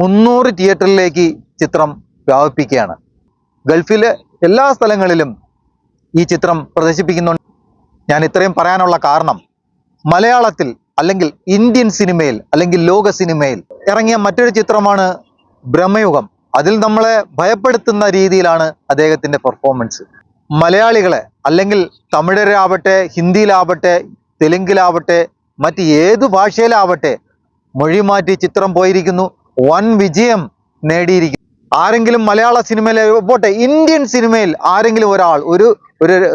മുന്നൂറ് തിയേറ്ററിലേക്ക് ചിത്രം വ്യാപിപ്പിക്കുകയാണ്. ഗൾഫിലെ എല്ലാ സ്ഥലങ്ങളിലും ഈ ചിത്രം പ്രദർശിപ്പിക്കുന്നുണ്ട്. ഞാൻ ഇത്രയും പറയാനുള്ള കാരണം മലയാളത്തിൽ അല്ലെങ്കിൽ ഇന്ത്യൻ സിനിമയിൽ അല്ലെങ്കിൽ ലോക സിനിമയിൽ ഇറങ്ങിയ മറ്റൊരു ചിത്രമാണ് ബ്രഹ്മയുഗം. അതിൽ നമ്മളെ ഭയപ്പെടുത്തുന്ന രീതിയിലാണ് അദ്ദേഹത്തിന്റെ പെർഫോമൻസ് മലയാളികളെ അല്ലെങ്കിൽ തമിഴരാവട്ടെ ഹിന്ദിയിലാവട്ടെ തെലുങ്കിലാവട്ടെ മറ്റ് ഏത് ഭാഷയിലാവട്ടെ മൊഴി മാറ്റി ചിത്രം പോയിരിക്കുന്നു. വൻ വിജയം നേടിയിരിക്കുന്നു. ആരെങ്കിലും മലയാള സിനിമയിലെ പോട്ടെ ഇന്ത്യൻ സിനിമയിൽ ആരെങ്കിലും ഒരാൾ ഒരു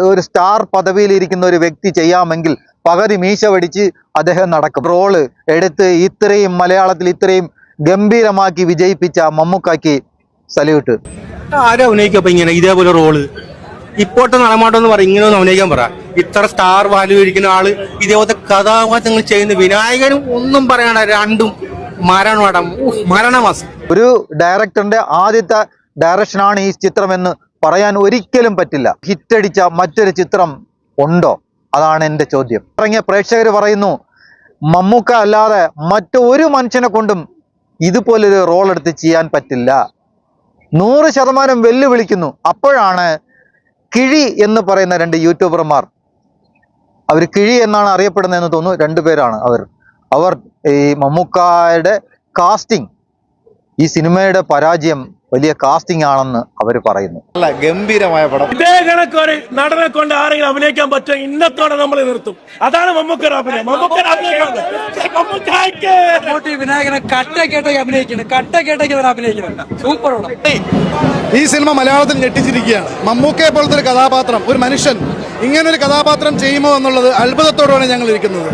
ഒരു സ്റ്റാർ പദവിയിൽ ഇരിക്കുന്ന ഒരു വ്യക്തി ചെയ്യാമെങ്കിൽ പകുതി മീശ വെടിച്ച് അദ്ദേഹം നടക്കും. റോൾ എടുത്ത് ഇത്രയും മലയാളത്തിൽ ഇത്രയും ഗംഭീരമാക്കി വിജയിപ്പിച്ച മമ്മൂക്കാക്കി സല്യൂട്ട്. ആരും അഭിനയിക്കും അപ്പൊ ഇങ്ങനെ ഇതേപോലെ റോൾ? ഇപ്പോഴത്തെ നടമാട്ടം പറയും ഇങ്ങനെ ഒന്ന് അഭിനയിക്കാൻ പറ. ഇത്ര സ്റ്റാർ വാല്യൂ ഇരിക്കുന്ന ആൾ ഇതേപോലത്തെ കഥാപാത്രങ്ങൾ ചെയ്യുന്ന വിനായകനും ഒന്നും പറയണ്ട രണ്ടും. ഒരു ഡയറക്ടറിന്റെ ആദ്യത്തെ ഡയറക്ഷനാണ് ഈ ചിത്രം എന്ന് പറയാൻ ഒരിക്കലും പറ്റില്ല. ഹിറ്റടിച്ച മറ്റൊരു ചിത്രം ഉണ്ടോ? അതാണ് എന്റെ ചോദ്യം. ഇറങ്ങിയ പ്രേക്ഷകർ പറയുന്നു മമ്മൂക്ക അല്ലാതെ മറ്റൊരു മനുഷ്യനെ കൊണ്ടും ഇതുപോലൊരു റോൾ എടുത്ത് ചെയ്യാൻ പറ്റില്ല. നൂറ് ശതമാനം വെല്ലുവിളിക്കുന്നു. അപ്പോഴാണ് കിഴി എന്ന് പറയുന്ന രണ്ട് യൂട്യൂബർമാർ. അവർ കിഴി എന്നാണ് അറിയപ്പെടുന്നതെന്ന് തോന്നുന്നു. രണ്ടുപേരാണ് അവർ. അവർ ഈ മമ്മൂക്കായുടെ കാസ്റ്റിംഗ് ഈ സിനിമയുടെ പരാജയം വലിയ കാസ്റ്റിംഗ് ആണെന്ന് അവർ പറയുന്നു. അല്ല ഗംഭീരമായ പടം. ഇതേ കണക്കൊരു നടനെ കൊണ്ട് ആരെങ്കിലും അഭിനയിക്കാൻ പറ്റും ഇന്നത്തോടെ നമ്മൾ നിർത്തും. അതാണ് വിനായകനെ കട്ട കേട്ടൊക്കെ കട്ട കേട്ടൊക്കെ ഇവർ അഭിനയിക്കുന്നുണ്ട്. സൂപ്പർ ഈ സിനിമ മലയാളത്തിൽ ഞെട്ടിച്ചിരിക്കുകയാണ്. മമ്മൂക്കയെ പോലത്തെ ഒരു കഥാപാത്രം ഒരു മനുഷ്യൻ ഇങ്ങനൊരു കഥാപാത്രം ചെയ്യുമോ എന്നുള്ളത് അത്ഭുതത്തോടെയാണ് ഞങ്ങൾ ഇരിക്കുന്നത്